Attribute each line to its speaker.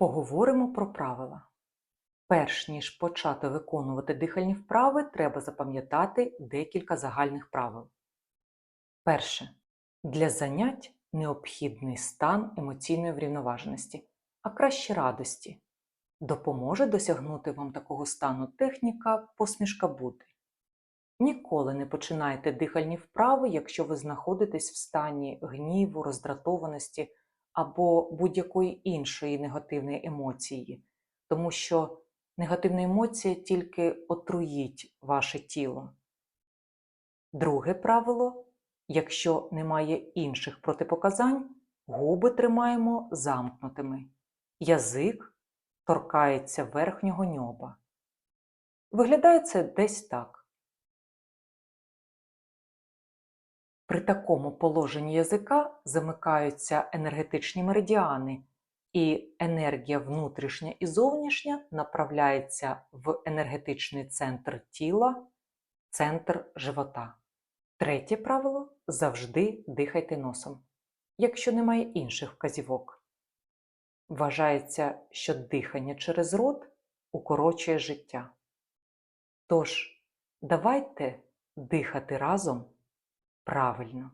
Speaker 1: Поговоримо про правила. Перш ніж почати виконувати дихальні вправи, треба запам'ятати декілька загальних правил. Перше. Для занять необхідний стан емоційної врівноваженості, а краще радості. Допоможе досягнути вам такого стану техніка посмішка бути. Ніколи не починайте дихальні вправи, якщо ви знаходитесь в стані гніву, роздратованості або будь-якої іншої негативної емоції, тому що негативна емоція тільки отруїть ваше тіло. Друге правило: якщо немає інших протипоказань, губи тримаємо замкнутими, язик торкається верхнього ньоба. Виглядає це десь так. При такому положенні язика замикаються енергетичні меридіани, і енергія внутрішня і зовнішня направляється в енергетичний центр тіла, центр живота. Третє правило завжди дихайте носом, якщо немає інших вказівок. Вважається, що дихання через рот укорочує життя. Тож, давайте дихати разом правильно.